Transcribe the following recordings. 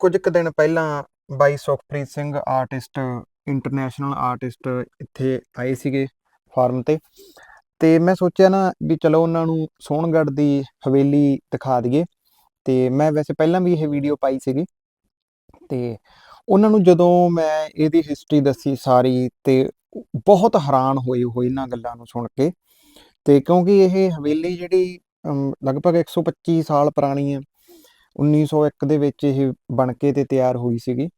ਕੁਝ ਕੁ ਦਿਨ ਪਹਿਲਾਂ ਬਾਈ Sukhpreet Singh artist international artist ਇੱਥੇ ਆਏ ਸੀਗੇ ਫਾਰਮ ਤੇ। ਤੇ ਮੈਂ ਸੋਚਿਆ ਨਾ ਵੀ ਚਲੋ ਉਹਨਾਂ ਨੂੰ ਸੋਹਣਗੜ੍ਹ ਦੀ ਹਵੇਲੀ ਦਿਖਾ ਦਈਏ। ਤੇ ਮੈਂ ਵੈਸੇ ਪਹਿਲਾਂ ਵੀ ਇਹ ਵੀਡੀਓ ਪਾਈ ਸੀਗੀ। ਤੇ ਉਹਨਾਂ ਨੂੰ ਜਦੋਂ ਮੈਂ ਇਹਦੀ ਹਿਸਟਰੀ ਦੱਸੀ ਸਾਰੀ ਤੇ ਬਹੁਤ ਹੈਰਾਨ ਹੋਏ ਹੋਏ ਇਹਨਾਂ ਗੱਲਾਂ ਨੂੰ ਸੁਣ ਕੇ। ਤੇ ਕਿਉਂਕਿ ਇਹ ਹਵੇਲੀ ਜਿਹੜੀ ਅਮ, ਲਗਭਗ 125 ਸਾਲ ਪੁਰਾਣੀ ਹੈ 1901 ਦੇ ਵਿੱਚ ਇਹ ਬਣ ਕੇ ਤੇ ਤਿਆਰ ਹੋਈ ਸੀਗੀ।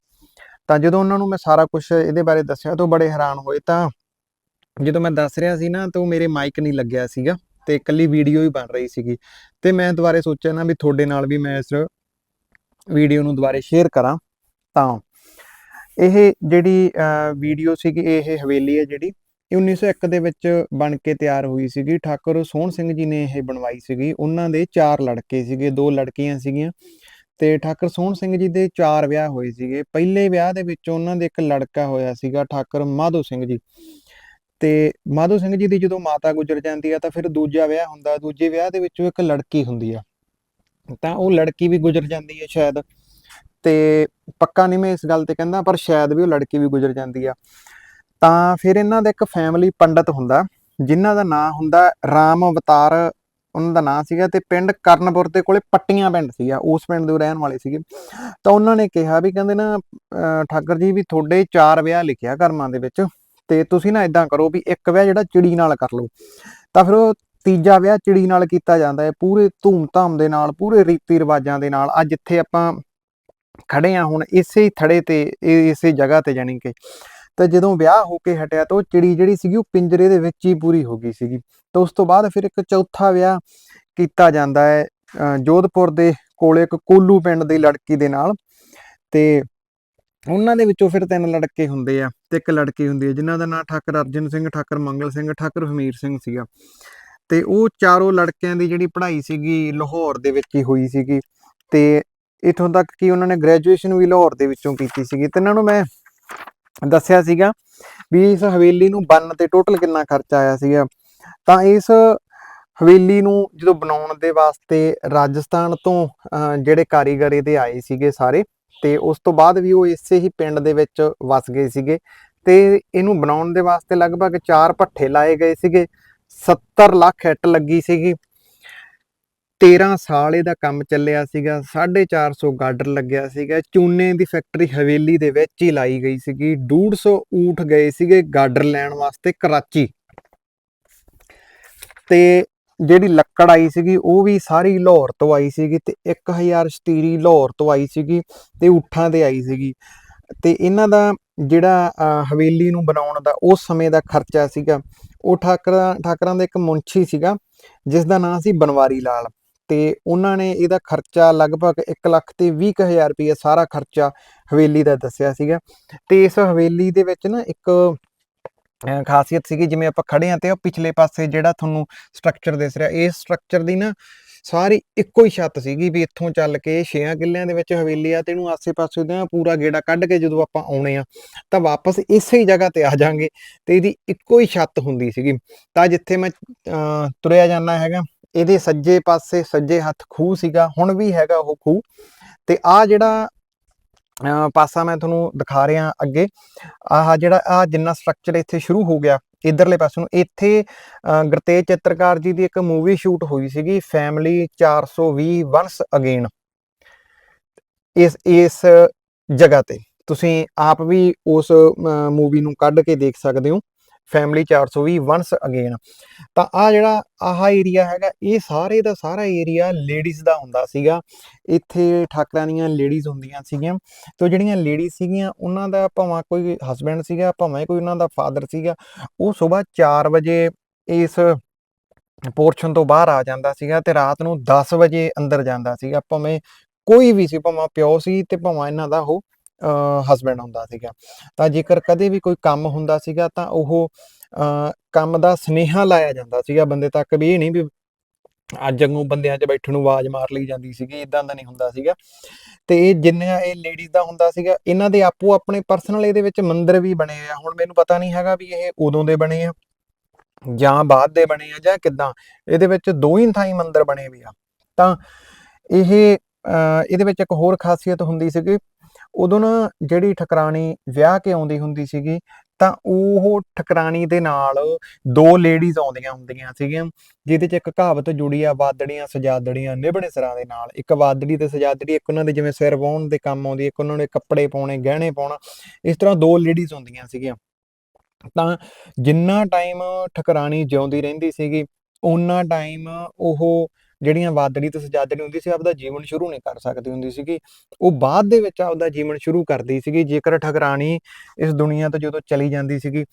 ਤਾਂ ਜਦੋਂ ਉਹਨਾਂ ਨੂੰ ਮੈਂ ਸਾਰਾ ਕੁਝ ਇਹਦੇ ਬਾਰੇ ਦੱਸਿਆ ਤਾਂ ਉਹ ਬੜੇ ਹੈਰਾਨ ਹੋਏ ਤਾਂ ਜਦੋਂ ਮੈਂ ਦੱਸ ਰਿਹਾ ਸੀ ਨਾ ਤਾਂ ਉਹ ਮੇਰੇ ਮਾਈਕ ਨਹੀਂ ਲੱਗਿਆ ਸੀਗਾ ਤੇ ਇਕੱਲੀ ਵੀਡੀਓ ਹੀ ਬਣ ਰਹੀ ਸੀਗੀ। ਤੇ ਮੈਂ ਦੁਬਾਰੇ ਸੋਚਿਆ ਨਾ ਵੀ ਤੁਹਾਡੇ ਨਾਲ ਵੀ ਮੈਂ ਇਸ ਵੀਡੀਓ ਨੂੰ ਦੁਬਾਰੇ ਸ਼ੇਅਰ ਕਰਾਂ ਤਾਂ। ਇਹ ਜਿਹੜੀ ਵੀਡੀਓ ਸੀਗੀ, ਇਹ ਹਵੇਲੀ ਹੈ ਜਿਹੜੀ। ਇਹ 1901 ਦੇ ਵਿੱਚ ਬਣ ਕੇ ਤਿਆਰ ਹੋਈ ਸੀਗੀ। ਠਾਕੁਰ ਸੋਹਣ ਸਿੰਘ ਜੀ ਨੇ ਇਹ ਬਣਵਾਈ ਸੀਗੀ। ਉਹਨਾਂ ਦੇ ਚਾਰ ਲੜਕੇ ਸੀਗੇ। ਦੋ ਲੜਕੀਆਂ ਸੀਗੀਆਂ ਤੇ ਠਾਕੁਰ ਸੋਹਣ ਸਿੰਘ ਜੀ ਦੇ ਚਾਰ ਵਿਆਹ ਹੋਏ ਸੀਗੇ। ਪਹਿਲੇ ਵਿਆਹ ਦੇ ਵਿੱਚ ਉਹਨਾਂ ਦੇ ਇੱਕ ਲੜਕਾ ਹੋਇਆ ਸੀਗਾ ਠਾਕੁਰ ਮਾਧੋ ਸਿੰਘ ਜੀ। ਤੇ ਮਾਧੋ ਸਿੰਘ ਜੀ ਦੀ ਜਦੋਂ ਮਾਤਾ ਗੁਜਰ ਜਾਂਦੀ ਆ ਤਾਂ ਫਿਰ ਦੂਜਾ ਵਿਆਹ ਹੁੰਦਾ। ਦੂਜੇ ਵਿਆਹ ਦੇ ਵਿੱਚ ਇੱਕ ਲੜਕੀ ਹੁੰਦੀ ਆ। ਤਾਂ ਉਹ ਲੜਕੀ ਵੀ ਗੁਜਰ ਜਾਂਦੀ ਹੈ ਸ਼ਾਇਦ। ਤੇ ਪੱਕਾ ਨਹੀਂ ਮੈਂ ਇਸ ਗੱਲ ਤੇ ਕਹਿੰਦਾ, ਪਰ ਸ਼ਾਇਦ ਵੀ ਉਹ ਲੜਕੀ ਵੀ ਗੁਜਰ ਜਾਂਦੀ ਆ। ਤਾਂ ਫਿਰ ਇਹਨਾਂ ਦਾ ਇੱਕ ਫੈਮਿਲੀ ਪੰਡਤ ਹੁੰਦਾ, ਜਿਨ੍ਹਾਂ ਦਾ ਨਾਂ ਹੁੰਦਾ ਰਾਮ ਅਵਤਾਰ, ਉਹਨਾਂ ਦਾ ਨਾਂ ਸੀਗਾ ਤੇ ਪਿੰਡ ਕਰਨਪੁਰ ਦੇ ਕੋਲੇ ਪੱਟੀਆਂ ਪਿੰਡ ਸੀਗਾ, ਉਸ ਪਿੰਡ ਦੇ ਰਹਿਣ ਵਾਲੇ ਸੀਗੇ। ਤਾਂ ਉਹਨਾਂ ਨੇ ਕਿਹਾ ਵੀ ਕਹਿੰਦੇ ਨਾ, ਅਹ ਠਾਕਰ ਜੀ ਵੀ ਤੁਹਾਡੇ ਚਾਰ ਵਿਆਹ ਲਿਖਿਆ ਕਰਮਾਂ ਦੇ ਵਿੱਚ, ਤੇ ਤੁਸੀਂ ਨਾ ਇਦਾਂ ਕਰੋ ਵੀ ਇੱਕ ਵਿਆਹ ਜਿਹੜਾ ਚਿੜੀ ਨਾਲ ਕਰ ਲਓ। ਤਾਂ ਫਿਰ ਉਹ ਤੀਜਾ ਵਿਆਹ ਚਿੜੀ ਨਾਲ ਕੀਤਾ ਜਾਂਦਾ ਹੈ, ਪੂਰੇ ਧੂਮ-ਧਾਮ ਦੇ ਨਾਲ, ਪੂਰੇ ਰੀਤੀ ਰਿਵਾਜਾਂ ਦੇ ਨਾਲ। ਅੱਜ ਜਿੱਥੇ ਆਪਾਂ ਖੜੇ ਆ ਹੁਣ ਇਸੇ ਥੜੇ ਤੇ ਇਹ ਇਸੇ ਜਗ੍ਹਾ ਤੇ ਜਾਣੀ ਕਿ। ਤਾਂ ਜਦੋਂ ਵਿਆਹ ਹੋ ਕੇ ਹਟਿਆ ਤਾਂ ਉਹ ਚਿੜੀ ਜਿਹੜੀ ਸੀਗੀ ਉਹ ਪਿੰਜਰੇ ਦੇ ਵਿੱਚ ਹੀ ਪੂਰੀ ਹੋ ਗਈ ਸੀਗੀ। ਤਾਂ ਉਸ ਤੋਂ ਬਾਅਦ ਫਿਰ ਇੱਕ ਚੌਥਾ ਵਿਆਹ ਕੀਤਾ ਜਾਂਦਾ ਹੈ ਜੋਧਪੁਰ ਦੇ ਕੋਲੇ ਇੱਕ ਕੋਲੂ ਪਿੰਡ ਦੀ ਲੜਕੀ ਦੇ ਨਾਲ। ਤੇ ਉਹਨਾਂ ਦੇ ਵਿੱਚੋਂ ਫਿਰ ਤਿੰਨ ਲੜਕੇ ਹੁੰਦੇ ਆ ਤੇ ਇੱਕ ਲੜਕੀ ਹੁੰਦੀ ਹੈ ਜਿਨ੍ਹਾਂ ਦਾ ਨਾਂ ਠਾਕਰ ਅਰਜਨ ਸਿੰਘ, ਠਾਕਰ ਮੰਗਲ ਸਿੰਘ, ਠਾਕਰ ਹਮੀਰ ਸਿੰਘ ਸੀਗਾ। ਤੇ ਉਹ ਚਾਰੋਂ ਲੜਕਿਆਂ ਦੀ ਜਿਹੜੀ ਪੜ੍ਹਾਈ ਸੀਗੀ ਲਾਹੌਰ ਦੇ ਵਿੱਚ ਹੀ ਹੋਈ ਸੀਗੀ। ਤੇ ਇਥੋਂ ਤੱਕ ਕਿ ਉਹਨਾਂ ਨੇ ਗ੍ਰੈਜੂਏਸ਼ਨ ਵੀ ਲਾਹੌਰ ਦੇ ਵਿੱਚੋਂ ਕੀਤੀ ਸੀਗੀ। ਤੇ ਇਹਨਾਂ ਨੂੰ ਮੈਂ ਦੱਸਿਆ ਸੀਗਾ ਵੀ ਇਸ ਹਵੇਲੀ ਨੂੰ ਬਣਨ ਤੇ ਟੋਟਲ ਕਿੰਨਾ ਖਰਚਾ ਆਇਆ ਸੀਗਾ। ਤਾਂ ਇਸ ਹਵੇਲੀ ਨੂੰ ਜਦੋਂ ਬਣਾਉਣ ਦੇ ਵਾਸਤੇ ਰਾਜਸਥਾਨ ਤੋਂ ਜਿਹੜੇ ਕਾਰੀਗਰ ਇਹਦੇ ਆਏ ਸੀਗੇ ਸਾਰੇ, ਤੇ ਉਸ ਤੋਂ ਬਾਅਦ ਵੀ ਉਹ ਇਸੇ ਹੀ ਪਿੰਡ ਦੇ ਵਿੱਚ ਵਸ ਗਏ ਸੀਗੇ। ਤੇ ਇਹਨੂੰ ਬਣਾਉਣ ਦੇ ਵਾਸਤੇ ਲਗਭਗ 4 ਭੱਠੇ ਲਾਏ ਗਏ ਸੀਗੇ। 70 ਲੱਖ ਇੱਟ ਲੱਗੀ ਸੀਗੀ। 13 ਸਾਲ ਇਹਦਾ ਕੰਮ ਚੱਲਿਆ ਸੀਗਾ 450 ਗਾਡਰ ਲੱਗਿਆ ਸੀਗਾ, ਚੂਨੇ ਦੀ ਫੈਕਟਰੀ ਹਵੇਲੀ ਦੇ ਵਿੱਚ ਹੀ ਲਾਈ ਗਈ ਸੀਗੀ 150 ਊਠ ਗਏ ਸੀਗੇ ਗਾਡਰ ਲੈਣ ਵਾਸਤੇ ਕਰਾਚੀ। ਤੇ ਜਿਹੜੀ ਲੱਕੜ ਆਈ ਸੀਗੀ, ਉਹ ਵੀ ਸਾਰੀ ਲਾਹੌਰ ਤੋਂ ਆਈ ਸੀਗੀ ਤੇ 1000 ਸਤੀਰੀ ਲਾਹੌਰ ਤੋਂ ਆਈ ਸੀਗੀ ਤੇ ਊਠਾਂ ਤੇ ਆਈ ਸੀਗੀ। ਤੇ ਇਹਨਾਂ ਦਾ ਜਿਹੜਾ ਹਵੇਲੀ ਨੂੰ ਬਣਾਉਣ ਦਾ ਉਸ ਸਮੇਂ ਦਾ ਖਰਚਾ ਸੀਗਾ, ਉਹ ਠਾਕਰਾਂ ਠਾਕਰਾਂ ਦਾ ਇੱਕ ਮੁੰਸ਼ੀ ਸੀਗਾ ਜਿਸ ਦਾ ਨਾਮ ਸੀ ਬਨਵਾਰੀ ਲਾਲ। ਤੇ ਉਹਨਾਂ ਨੇ ਇਹਦਾ ਖਰਚਾ ਲਗਭਗ 1 ਲੱਖ ਤੇ 20000 ਰੁਪਏ ਸਾਰਾ ਖਰਚਾ ਹਵੇਲੀ ਦਾ ਦੱਸਿਆ ਸੀਗਾ। ਤੇ ਇਸ ਹਵੇਲੀ ਦੇ ਵਿੱਚ ਨਾ ਇੱਕ ਖਾਸੀਅਤ ਸੀਗੀ, ਜਿਵੇਂ ਆਪਾਂ ਖੜੇ ਆ ਤੇ ਉਹ ਪਿਛਲੇ ਪਾਸੇ ਜਿਹੜਾ ਤੁਹਾਨੂੰ ਸਟਰਕਚਰ ਦਿਸ ਰਿਹਾ, ਇਸ ਸਟਰਕਚਰ ਦੀ ਨਾ ਸਾਰੀ ਇੱਕੋ ਹੀ ਛੱਤ ਸੀਗੀ ਵੀ ਇੱਥੋਂ ਚੱਲ ਕੇ 6 ਕਿੱਲਿਆਂ ਦੇ ਵਿੱਚ ਹਵੇਲੀ ਆ ਤੇ ਇਹਨੂੰ ਆਸੇ-ਪਾਸੇ ਦਾ ਪੂਰਾ ਗੇੜਾ ਕੱਢ ਕੇ ਜਦੋਂ ਆਪਾਂ ਆਉਣੇ ਆ, ਤਾਂ ਵਾਪਸ ਇਸੇ ਹੀ ਜਗ੍ਹਾ ਤੇ ਆ ਜਾਾਂਗੇ ਤੇ ਇਹਦੀ ਇੱਕੋ ਹੀ ਛੱਤ ਹੁੰਦੀ ਸੀਗੀ। ਤਾਂ ਜਿੱਥੇ ਮੈਂ ਤੁਰਿਆ ਜਾਂਦਾ ਹੈਗਾ ਇਹਦੇ ਸੱਜੇ ਪਾਸੇ ਸੱਜੇ ਹੱਥ ਖੂਹ ਸੀਗਾ ਹੁਣ ਵੀ ਹੈਗਾ ਉਹ ਖੂਹ। ਤੇ ਆ ਜਿਹੜਾ ਅਹ, ਪਾਸਾ ਮੈਂ ਤੁਹਾਨੂੰ ਦਿਖਾ ਰਿਹਾ ਅੱਗੇ ਆਹ ਜਿਹੜਾ ਆ ਜਿੰਨਾ ਸਟਰਕਚਰ ਇੱਥੇ ਸ਼ੁਰੂ ਹੋ ਗਿਆ ਇਧਰਲੇ ਪਾਸੇ ਨੂੰ ਇੱਥੇ ਅਹ, ਗੁਰਤੇਜ ਚਿੱਤਰਕਾਰ ਜੀ ਦੀ ਇੱਕ ਮੂਵੀ ਸ਼ੂਟ ਹੋਈ ਸੀਗੀ ਫੈਮਿਲੀ 420 ਵਨਸ ਅਗੇਨ ਇਸ ਇਸ ਜਗ੍ਹਾ ਤੇ ਤੁਸੀਂ ਆਪ ਵੀ ਉਸ ਮੂਵੀ ਨੂੰ ਕੱਢ ਕੇ ਦੇਖ ਸਕਦੇ ਹੋ। ਫੈਮਿਲੀ 420 ਵਨਸ ਅਗੇਨ ਤਾਂ ਆ ਜਿਹੜਾ ਆਹ ਏਰੀਆ ਹੈਗਾ, ਇਹ ਸਾਰੇ ਦਾ ਸਾਰਾ ਏਰੀਆ ਲੇਡੀਜ਼ ਦਾ ਹੁੰਦਾ ਸੀਗਾ। ਇੱਥੇ ਠਾਕਰਾਂ ਲੇਡੀਜ਼ ਹੁੰਦੀਆਂ ਸੀਗੀਆਂ। ਤੇ ਜਿਹੜੀਆਂ ਲੇਡੀਜ਼ ਸੀਗੀਆਂ, ਉਹਨਾਂ ਦਾ ਭਾਵੇਂ ਕੋਈ ਹਸਬੈਂਡ ਸੀਗਾ, ਭਾਵੇਂ ਕੋਈ ਉਹਨਾਂ ਦਾ ਫਾਦਰ ਸੀਗਾ, ਉਹ ਸਵੇਰ 4 ਵਜੇ ਇਸ ਪੋਰਸ਼ਨ ਤੋਂ ਬਾਹਰ ਆ ਜਾਂਦਾ ਸੀਗਾ ਤੇ ਰਾਤ ਨੂੰ 10 ਵਜੇ ਅੰਦਰ ਜਾਂਦਾ ਸੀਗਾ। ਭਾਵੇਂ ਕੋਈ ਵੀ ਸੀ, ਭਾਵੇਂ ਪਿਓ ਸੀ ਤੇ ਭਾਵੇਂ ਇਹਨਾਂ ਦਾ ਉਹ ਹਸਬੈਂਡ ਹੁੰਦਾ ਸੀਗਾ। ਤਾਂ ਜੇਕਰ ਕਦੇ ਵੀ ਕੋਈ ਕੰਮ ਹੁੰਦਾ ਸੀਗਾ ਤਾਂ ਉਹ ਅਹ, ਕੰਮ ਦਾ ਸਨੇਹਾ ਲਾਇਆ ਜਾਂਦਾ ਸੀਗਾ ਬੰਦੇ ਤੱਕ ਵੀ ਇਹ ਨਹੀਂ ਵੀ ਅੱਜ ਨੂੰ ਬੰਦਿਆਂ 'ਚ ਬੈਠਣ ਨੂੰ ਆਵਾਜ਼ ਮਾਰ ਲਈ ਜਾਂਦੀ ਸੀਗੀ ਇਦਾਂ ਦਾ ਨਹੀਂ ਹੁੰਦਾ ਸੀਗਾ। ਤੇ ਇਹ ਜਿੰਨਾ ਇਹ ਲੇਡੀਜ਼ ਦਾ ਹੁੰਦਾ ਸੀਗਾ ਇਹਨਾਂ ਦੇ ਆਪੋ ਆਪਣੇ ਪਰਸਨਲ ਇਹਦੇ ਵਿੱਚ ਮੰਦਰ ਵੀ ਬਣੇ ਆ। ਹੁਣ ਮੈਨੂੰ ਪਤਾ ਨਹੀਂ ਹੈਗਾ ਵੀ ਇਹ ਉਦੋਂ ਦੇ ਬਣੇ ਆ ਜਾਂ ਬਾਅਦ ਦੇ ਬਣੇ ਆ ਜਾਂ ਕਿੱਦਾਂ। ਇਹਦੇ ਵਿੱਚ ਦੋ ਹੀ ਥਾਈ ਮੰਦਰ ਬਣੇ ਵੀ ਆ। ਤਾਂ ਇਹ ਇਹਦੇ ਵਿੱਚ ਇੱਕ ਹੋਰ ਖਾਸੀਅਤ ਹੁੰਦੀ ਸੀਗੀ ਉਦੋਂ ਨਾ ਜਿਹੜੀ ਠਕਰਾਣੀ ਵਿਆਹ ਕੇ ਆਉਂਦੀ ਹੁੰਦੀ ਸੀਗੀ, ਤਾਂ ਉਹ ਠਕਰਾਣੀ ਦੇ ਨਾਲ ਦੋ ਲੇਡੀਜ਼ ਆਉਂਦੀਆਂ ਹੁੰਦੀਆਂ ਸੀਗੀਆਂ, ਜਿਹਦੇ ਚ ਇੱਕ ਕਹਾਵਤ ਜੁੜੀ ਆ, ਵਾਦੜੀਆਂ, ਸਜਾਦੜੀਆਂ, ਨਿਭਣੇ ਸਿਰਾਂ ਦੇ ਨਾਲ। ਇੱਕ ਵਾਦੜੀ ਤੇ ਸਜਾਦੜੀ, ਇੱਕ ਉਹਨਾਂ ਦੇ ਜਿਵੇਂ ਸਿਰ ਵਾਹੁਣ ਦੇ ਕੰਮ ਆਉਂਦੀ, ਇੱਕ ਉਹਨਾਂ ਨੇ ਕੱਪੜੇ ਪਾਉਣੇ, ਗਹਿਣੇ ਪਾਉਣਾ, ਇਸ ਤਰ੍ਹਾਂ ਦੋ ਲੇਡੀਜ਼ ਹੁੰਦੀਆਂ ਸੀਗੀਆਂ। ਤਾਂ ਜਿੰਨਾ ਟਾਈਮ ਠਕਰਾਣੀ ਜਿਉਂਦੀ ਰਹਿੰਦੀ ਸੀਗੀ ਉਹਨਾਂ ਟਾਈਮ ਉਹ ਜਿਹੜੀਆਂ ਵਾਦੜੀ ਤੇ ਸਜਾਦੜੀ ਹੁੰਦੀ ਸੀ, ਆਪਦਾ ਜੀਵਨ ਸ਼ੁਰੂ ਨਹੀਂ ਕਰ ਸਕਦੀ ਹੁੰਦੀ ਸੀਗੀ। ਉਹ ਬਾਅਦ ਦੇ ਵਿੱਚ ਆਪਦਾ ਜੀਵਨ ਸ਼ੁਰੂ ਕਰਦੀ ਸੀਗੀ। ਜੇਕਰ ਠਕਰਾਣੀ ਇਸ ਦੁਨੀਆ ਤੋਂ ਜਦੋਂ ਚਲੀ ਜਾਂਦੀ ਸੀਗੀ,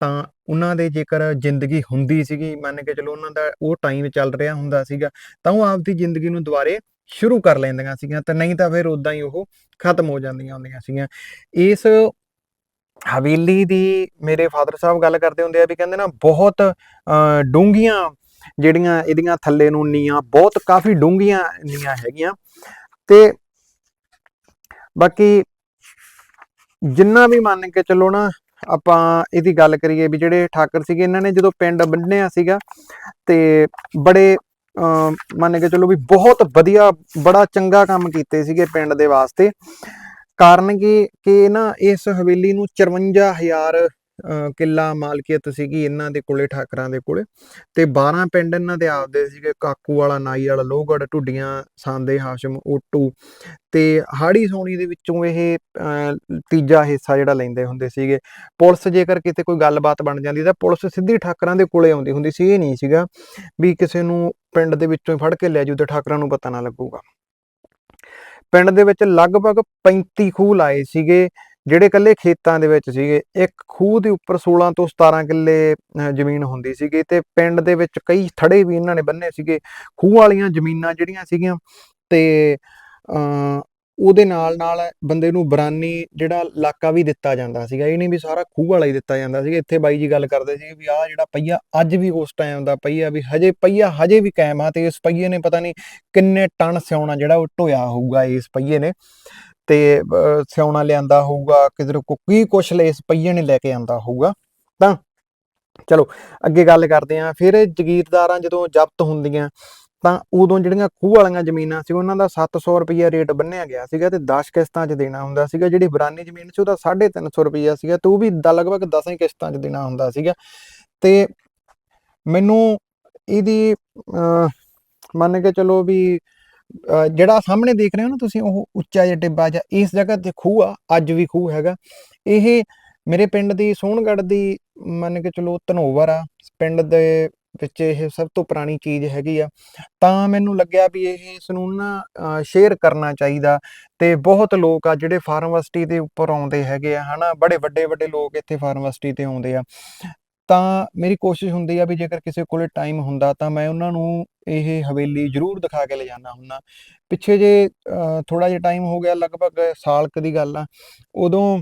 ਤਾਂ ਉਹਨਾਂ ਦੇ ਜੇਕਰ ਜ਼ਿੰਦਗੀ ਹੁੰਦੀ ਸੀਗੀ, ਮੰਨ ਕੇ ਚਲੋ ਉਹਨਾਂ ਦਾ ਉਹ ਟਾਈਮ ਚੱਲ ਰਿਹਾ ਹੁੰਦਾ ਸੀਗਾ, ਤਾਂ ਉਹ ਆਪਦੀ ਜ਼ਿੰਦਗੀ ਨੂੰ ਦੁਬਾਰੇ ਸ਼ੁਰੂ ਕਰ ਲੈਂਦੀਆਂ ਸੀਗੀਆਂ ਤੇ ਨਹੀਂ ਤਾਂ ਫਿਰ ਉਦਾਂ ਹੀ ਉਹ ਖਤਮ ਹੋ ਜਾਂਦੀਆਂ ਹੁੰਦੀਆਂ ਸੀਗੀਆਂ। ਇਸ ਹਵੇਲੀ ਦੀ ਮੇਰੇ ਫਾਦਰ ਸਾਹਿਬ ਗੱਲ ਕਰਦੇ ਹੁੰਦੇ ਆ ਵੀ ਕਹਿੰਦੇ ਨਾ, ਬਹੁਤ ਡੂੰਘੀਆਂ ਜਿਹੜੀਆਂ ਇਹਦੀਆਂ ਥੱਲੇ ਨੂੰ ਨੀਆਂ ਬਹੁਤ ਕਾਫੀ ਡੂੰਘੀਆਂ ਨੀਆਂ ਹੈਗੀਆਂ। ਤੇ ਬਾਕੀ ਜਿੰਨਾ ਵੀ ਮੰਨ ਕੇ ਚੱਲੋ ਨਾ, ਆਪਾਂ ਇਹਦੀ ਗੱਲ ਕਰੀਏ ਵੀ ਜਿਹੜੇ ਠਾਕਰ ਸੀਗੇ, ਇਹਨਾਂ ਨੇ ਜਦੋਂ ਪਿੰਡ ਬੰਨਿਆ ਸੀਗਾ ਤੇ ਬੜੇ, ਅਮ, ਮੰਨ ਕੇ ਚੱਲੋ ਵੀ ਬਹੁਤ ਵਧੀਆ, ਬੜਾ ਚੰਗਾ ਕੰਮ ਕੀਤੇ ਸੀਗੇ ਪਿੰਡ ਦੇ ਵਾਸਤੇ। ਕਾਰਨ ਕਿ ਕਿ ਨਾ ਇਸ ਹਵੇਲੀ ਨੂੰ 54000 ਅਹ ਕਿੱਲਾ ਮਾਲਕੀਅਤ ਸੀਗੀ ਇਹਨਾਂ ਦੇ ਕੋਲੇ, ਠਾਕਰਾਂ ਦੇ ਕੋਲੇ। ਤੇ 12 ਪਿੰਡ ਇਹਨਾਂ ਦੇ ਆਪਦੇ ਸੀਗੇ, ਕਾਕੂ ਵਾਲਾ, ਨਾਈ ਵਾਲਾ ਲੋਹਗੜ ਢੁੱਡੀਆਂ, ਸਾਂਦੇ, ਹਾਸ਼ਮ, ਓਟੂ। ਤੇ ਹਾੜੀ ਸੋਣੀ ਦੇ ਵਿੱਚੋਂ ਇਹ ਤੀਜਾ ਹਿੱਸਾ ਜਿਹੜਾ ਲੈਂਦੇ ਹੁੰਦੇ ਸੀਗੇ। ਪੁਲਿਸ ਜੇਕਰ ਕਿਤੇ ਕੋਈ ਗੱਲਬਾਤ ਬਣ ਜਾਂਦੀ, ਤਾਂ ਪੁਲਿਸ ਸਿੱਧੀ ਠਾਕਰਾਂ ਦੇ ਕੋਲੇ ਆਉਂਦੀ ਹੁੰਦੀ ਸੀ। ਇਹ ਨਹੀਂ ਸੀਗਾ ਵੀ ਕਿਸੇ ਨੂੰ ਪਿੰਡ ਦੇ ਵਿੱਚੋਂ ਹੀ ਫੜ ਕੇ ਲੈ ਜੂ ਤੇ ਠਾਕਰਾਂ ਨੂੰ ਪਤਾ ਨਾ ਲੱਗੂਗਾ। ਪਿੰਡ ਦੇ ਵਿੱਚ ਲਗਭਗ 35 ਖੂਹ ਲਾਏ ਸੀਗੇ। ਜਿਹੜੇ ਕੱਲੇ ਖੇਤਾਂ ਦੇ ਵਿੱਚ ਸੀਗੇ, ਇੱਕ ਖੂਹ ਦੇ ਉੱਪਰ 16 ਤੋਂ 17 ਕਿੱਲੇ ਜ਼ਮੀਨ ਹੁੰਦੀ ਸੀਗੀ ਤੇ ਪਿੰਡ ਦੇ ਵਿੱਚ ਕਈ ਥੜੇ ਵੀ ਇਹਨਾਂ ਨੇ ਬੰਨੇ ਸੀਗੇ। ਖੂਹ ਵਾਲੀਆਂ ਜ਼ਮੀਨਾਂ ਜਿਹੜੀਆਂ ਸੀਗੀਆਂ ਤੇ ਉਹਦੇ ਨਾਲ ਨਾਲ ਬੰਦੇ ਨੂੰ ਬਰਾਨੀ ਜਿਹੜਾ ਇਲਾਕਾ ਵੀ ਦਿੱਤਾ ਜਾਂਦਾ ਸੀਗਾ। ਇਹ ਨਹੀਂ ਵੀ ਸਾਰਾ ਖੂਹ ਵਾਲਾ ਹੀ ਦਿੱਤਾ ਜਾਂਦਾ ਸੀਗਾ। ਇੱਥੇ ਬਾਈ ਜੀ ਗੱਲ ਕਰਦੇ ਸੀ ਵੀ ਆਹ ਜਿਹੜਾ ਪਈਆ ਅੱਜ ਵੀ ਉਸ ਟਾਈਮ ਦਾ ਪਈਆ ਵੀ ਹਜੇ ਪਈਆ ਹਜੇ ਵੀ ਕਾਇਮ ਆ ਤੇ ਇਸ ਪਈਏ ਨੇ ਪਤਾ ਨਹੀਂ ਕਿੰਨੇ ਟਨ ਸਿਉਣਾ ਜਿਹੜਾ ਉਹ ਢੋਇਆ ਹੋਊਗਾ ਇਸ ਪਈਏ ਨੇ। ਤੇ ਸਿਉਣਾ ਲਿਆਂਦਾ ਹੋਊਗਾ ਕਿਧਰ ਕੀ ਕੁਛ ਲੈ ਪਈਏ ਨੇ ਲੈ ਕੇ ਆਂਦਾ ਹੋਊਗਾ ਤਾਂ ਚਲੋ ਅੱਗੇ ਗੱਲ ਕਰਦੇ ਆਂ ਫਿਰ ਜ਼ਗੀਰਦਾਰਾਂ ਜਦੋਂ ਜ਼ਬਤ ਹੁੰਦੀਆਂ ਤਾਂ ਉਦੋਂ ਜਿਹੜੀਆਂ ਖੂਹ ਵਾਲੀਆਂ ਜ਼ਮੀਨਾਂ ਸੀ ਉਹਨਾਂ ਦਾ 700 ਰੁਪਈਆ ਰੇਟ ਬੰਨਿਆ ਗਿਆ ਸੀਗਾ ਤੇ 10 ਕਿਸ਼ਤਾਂ 'ਚ ਦੇਣਾ ਹੁੰਦਾ ਸੀਗਾ ਜਿਹੜੀ ਬਰਾਨੀ ਜ਼ਮੀਨ ਸੀ ਉਹਦਾ 350 ਰੁਪਈਆ ਸੀਗਾ ਤੇ ਉਹ ਵੀ ਦ- ਲਗਭਗ 10 ਹੀ ਕਿਸ਼ਤਾਂ 'ਚ ਦੇਣਾ ਹੁੰਦਾ ਸੀਗਾ। ਤੇ ਮੈਨੂੰ ਇਹਦੀ ਅਹ, ਮੰਨ ਕੇ ਚਲੋ ਵੀ ਜਿਹੜਾ ਸਾਹਮਣੇ ਦੇਖ ਰਹੇ ਹੋ ਨਾ ਤੁਸੀਂ, ਉਹ ਉੱਚਾ ਜਿਹਾ ਟਿੱਬਾ ਜਿਹਾ, ਇਸ ਜਗ੍ਹਾ ਤੇ ਖੂਹ ਆ, ਅੱਜ ਵੀ ਖੂਹ ਹੈਗਾ। ਇਹ ਮੇਰੇ ਪਿੰਡ ਦੀ ਸੋਹਣਗੜ੍ਹ ਦੀ, ਮੰਨ ਕੇ ਚਲੋ ਧਨੋਵਰ ਆ, ਪਿੰਡ ਦੇ ਵਿੱਚ ਇਹ ਸਭ ਤੋਂ ਪੁਰਾਣੀ ਚੀਜ਼ ਹੈਗੀ ਆ। ਤਾਂ ਮੈਨੂੰ ਲੱਗਿਆ ਵੀ ਇਹ ਇਸ ਨੂੰ ਨਾ ਸ਼ੇਅਰ ਕਰਨਾ ਚਾਹੀਦਾ ਤੇ ਬਹੁਤ ਲੋਕ ਆ ਜਿਹੜੇ ਫਾਰਮਸਿਟੀ ਦੇ ਉੱਪਰ ਆਉਂਦੇ ਹੈਗੇ ਆ, ਹਨਾ, ਬੜੇ ਵੱਡੇ ਵੱਡੇ ਲੋਕ ਇੱਥੇ ਫਾਰਮਸਿਟੀ ਤੇ ਆਉਂਦੇ ਆ। ਤਾਂ ਮੇਰੀ ਕੋਸ਼ਿਸ਼ ਹੁੰਦੀ ਆ ਵੀ ਜੇਕਰ ਕਿਸੇ ਕੋਲੇ ਟਾਈਮ ਹੁੰਦਾ ਤਾਂ ਮੈਂ ਉਹਨਾਂ ਨੂੰ ਇਹ ਹਵੇਲੀ ਜ਼ਰੂਰ ਦਿਖਾ ਕੇ ਲਿਜਾਣਾ ਹੁੰਦਾ। ਪਿੱਛੇ ਜੇ ਥੋੜਾ ਜਿਹਾ ਟਾਈਮ ਹੋ ਗਿਆ ਲਗਭਗ ਸਾਲ ਕੁ ਦੀ ਗੱਲ ਆ, ਉਦੋਂ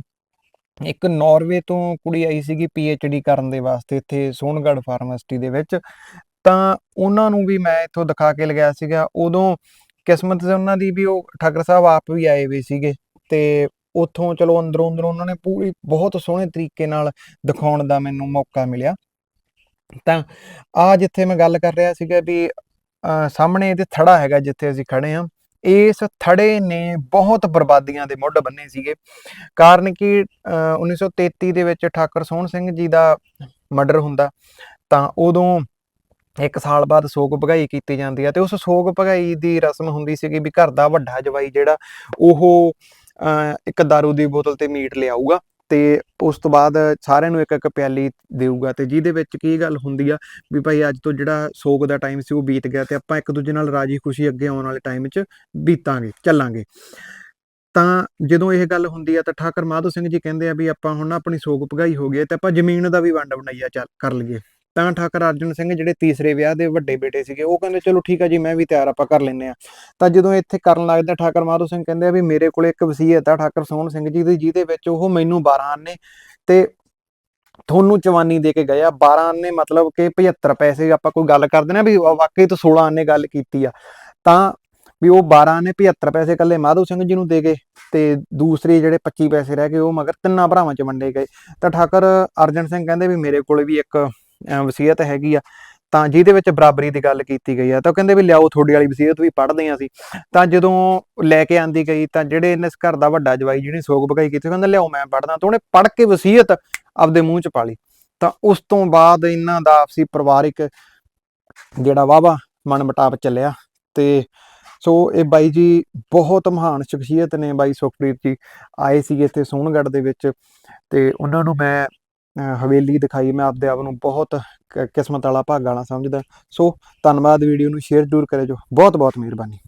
ਇੱਕ ਨਾਰਵੇ ਤੋਂ ਕੁੜੀ ਆਈ ਸੀਗੀ ਡੀ ਕਰਨ ਦੇ ਵਾਸਤੇ ਇੱਥੇ ਸੋਨਗੜ੍ਹ ਫਾਰਮਸਿਟੀ ਦੇ ਵਿੱਚ। ਤਾਂ ਉਹਨਾਂ ਨੂੰ ਵੀ ਮੈਂ ਇੱਥੋਂ ਦਿਖਾ ਕੇ ਲਗਾਇਆ ਸੀਗਾ। ਉਦੋਂ ਕਿਸਮਤ ਸੀ ਉਹਨਾਂ ਦੀ ਵੀ ਉਹ ਠਾਕਰ ਸਾਹਿਬ ਆਪ ਵੀ ਆਏ ਹੋਏ ਸੀਗੇ ਤੇ ਉੱਥੋਂ ਚਲੋ ਅੰਦਰੋਂ ਅੰਦਰੋਂ ਉਹਨਾਂ ਨੇ ਪੂਰੀ ਬਹੁਤ ਸੋਹਣੇ ਤਰੀਕੇ ਨਾਲ ਦਿਖਾਉਣ ਦਾ ਮੈਨੂੰ ਮੌਕਾ ਮਿਲਿਆ। ਤਾਂ ਆ ਜਿੱਥੇ ਮੈਂ ਗੱਲ ਕਰ ਰਿਹਾ ਸੀਗਾ ਵੀ ਸਾਹਮਣੇ ਇਹਦੇ ਥੜਾ ਹੈਗਾ ਜਿੱਥੇ ਅਸੀਂ ਖੜੇ ਹਾਂ, ਇਸ ਥੜੇ ਨੇ ਬਹੁਤ ਬਰਬਾਦੀਆਂ ਦੇ ਮੁੱਢ ਬੰਨੇ ਸੀਗੇ। ਕਾਰਨ ਕਿ, ਅਹ 1933 ਦੇ ਵਿੱਚ ਠਾਕਰ ਸੋਹਣ ਸਿੰਘ ਜੀ ਦਾ ਮਰਡਰ ਹੁੰਦਾ, ਤਾਂ ਉਦੋਂ ਇੱਕ ਸਾਲ ਬਾਅਦ ਸੋਗ ਭਗਾਈ ਕੀਤੀ ਜਾਂਦੀ ਹੈ ਤੇ ਉਸ ਸੋਗ ਭਗਾਈ ਦੀ ਰਸਮ ਹੁੰਦੀ ਸੀਗੀ ਵੀ ਘਰ ਦਾ ਵੱਡਾ ਜਵਾਈ ਜਿਹੜਾ, ਉਹ ਇੱਕ ਦਾਰੂ ਦੀ ਬੋਤਲ ਤੇ ਮੀਟ ਲਿਆਊਗਾ ਤੇ ਉਸ ਤੋਂ ਬਾਅਦ ਸਾਰਿਆਂ ਨੂੰ ਇੱਕ ਇੱਕ ਪਿਆਲੀ ਦੇਊਗਾ ਤੇ ਜਿਹਦੇ ਵਿੱਚ ਕੀ ਗੱਲ ਹੁੰਦੀ ਆ ਵੀ ਭਾਈ ਅੱਜ ਤੋਂ ਜਿਹੜਾ ਸੋਗ ਦਾ ਟਾਈਮ ਸੀ ਉਹ ਬੀਤ ਗਿਆ ਤੇ ਆਪਾਂ ਇੱਕ ਦੂਜੇ ਨਾਲ ਰਾਜੀ ਖੁਸ਼ੀ ਅੱਗੇ ਆਉਣ ਵਾਲੇ ਟਾਈਮ 'ਚ ਬੀਤਾਂਗੇ, ਚੱਲਾਂਗੇ। ਤਾਂ ਜਦੋਂ ਇਹ ਗੱਲ ਹੁੰਦੀ ਆ ਤਾਂ ਠਾਕਰ ਮਾਧੋ ਸਿੰਘ ਜੀ ਕਹਿੰਦੇ ਆ ਵੀ ਆਪਾਂ ਹੁਣ ਨਾ ਆਪਣੀ ਸੋਗ ਭਗਾਈ ਹੋ ਗਈ ਹੈ ਤੇ ਆਪਾਂ ਜ਼ਮੀਨ ਦਾ ਵੀ ਵੰਡ ਬਣਾਈਆ ਚੱਲ ਕਰ ਲਈਏ। ਤਾਂ ਠਾਕਰ ਅਰਜਨ ਸਿੰਘ ਜਿਹੜੇ ਤੀਸਰੇ ਵਿਆਹ ਦੇ ਵੱਡੇ ਬੇਟੇ ਸੀਗੇ, ਉਹ ਕਹਿੰਦੇ, ਚਲੋ ਠੀਕ ਆ ਜੀ, ਮੈਂ ਵੀ ਤਿਆਰ ਆਪਾਂ ਕਰ ਲੈਨੇ ਆ ਤਾਂ ਜਦੋਂ ਇੱਥੇ ਕਰਨ ਲੱਗਦਾ ਠਾਕਰ ਮਾਧੋ ਸਿੰਘ ਕਹਿੰਦੇ ਆ ਵੀ ਮੇਰੇ ਕੋਲ ਇੱਕ ਵਸੀਅਤ ਆ ਠਾਕਰ ਸੋਹਣ ਸਿੰਘ ਜੀ ਦੀ, ਜਿਹਦੇ ਵਿੱਚ ਉਹ ਮੈਨੂੰ 12 ਆਨੇ ਤੇ ਤੁਹਾਨੂੰ ਚਵਾਨੀ ਦੇ ਕੇ ਗਏ ਆ। 12 ਆਨੇ ਮਤਲਬ ਕਿ 75 ਪੈਸੇ, ਆਪਾਂ ਕੋਈ ਗੱਲ ਕਰਦੇ ਨਾ ਵੀ ਵਾਕਈ ਤੋਂ 16 ਆਨੇ ਗੱਲ ਕੀਤੀ ਆ। ਤਾਂ ਵੀ ਉਹ 12 ਨੇ 75 ਪੈਸੇ ਇਕੱਲੇ ਮਾਧੋ ਸਿੰਘ ਜੀ ਨੂੰ ਦੇ ਗਏ ਤੇ ਦੂਸਰੇ ਜਿਹੜੇ 25 ਪੈਸੇ ਰਹਿ ਗਏ, ਉਹ ਮਗਰ ਤਿੰਨਾਂ ਭਰਾਵਾਂ ਚ ਵੰਡੇ ਗਏ। ਤਾਂ ਠਾਕਰ ਅਰਜਨ ਸਿੰਘ ਕਹਿੰਦੇ ਵੀ ਮੇਰੇ ਕੋਲ ਵੀ ਇੱਕ ਵਸੀਅਤ ਹੈਗੀ ਆ, ਤਾਂ ਜਿਹਦੇ ਵਿੱਚ ਬਰਾਬਰੀ ਦੀ ਗੱਲ ਕੀਤੀ ਗਈ ਆ, ਤਾਂ ਕਹਿੰਦੇ ਵੀ ਲਿਆਓ, ਤੁਹਾਡੀ ਵਾਲੀ ਵਸੀਅਤ ਵੀ ਪੜ੍ਹਦੇ ਹਾਂ ਅਸੀਂ। ਤਾਂ ਜਦੋਂ ਲੈ ਕੇ ਆਂਦੀ ਗਈ, ਤਾਂ ਜਿਹੜੇ ਇਸ ਘਰ ਦਾ ਵੱਡਾ ਜਵਾਈ ਜਿਹਨੇ ਸੋਗ ਭਗਾਈ ਕੀਤੀ ਕਹਿੰਦਾ, ਲਿਆਓ ਮੈਂ ਪੜ੍ਹਦਾ, ਤਾਂ ਉਹਨੇ ਪੜ੍ਹ ਕੇ ਵਸੀਅਤ ਆਪਦੇ ਮੂੰਹ 'ਚ ਪਾ ਲਈ। ਤਾਂ ਉਸ ਤੋਂ ਬਾਅਦ ਇਹਨਾਂ ਦਾ ਆਪਸੀ ਪਰਿਵਾਰਿਕ ਜਿਹੜਾ ਵਾਵਾ ਮਨਮਟਾਪ ਚੱਲਿਆ ਤੇ ਸੋ ਇਹ ਬਾਈ ਜੀ ਬਹੁਤ ਮਹਾਨ ਸ਼ਖਸੀਅਤ ਨੇ ਬਾਈ ਸੁਖਪ੍ਰੀਤ ਜੀ, ਆਏ ਸੀਗੇ ਇੱਥੇ ਸੋਹਣਗੜ੍ਹ ਦੇ ਵਿੱਚ ਤੇ ਉਹਨਾਂ ਨੂੰ ਮੈਂ ਹਵੇਲੀ ਦਿਖਾਈ, ਮੈਂ ਆਪਦੇ ਆਪ ਨੂੰ ਬਹੁਤ ਕਿਸਮਤ ਵਾਲਾ ਭਾਗ ਵਾਲਾ ਸਮਝਦਾ। ਸੋ, ਧੰਨਵਾਦ ਵੀਡੀਓ ਨੂੰ ਸ਼ੇਅਰ ਜ਼ਰੂਰ ਕਰਿਓ ਬਹੁਤ ਬਹੁਤ ਮਿਹਰਬਾਨੀ।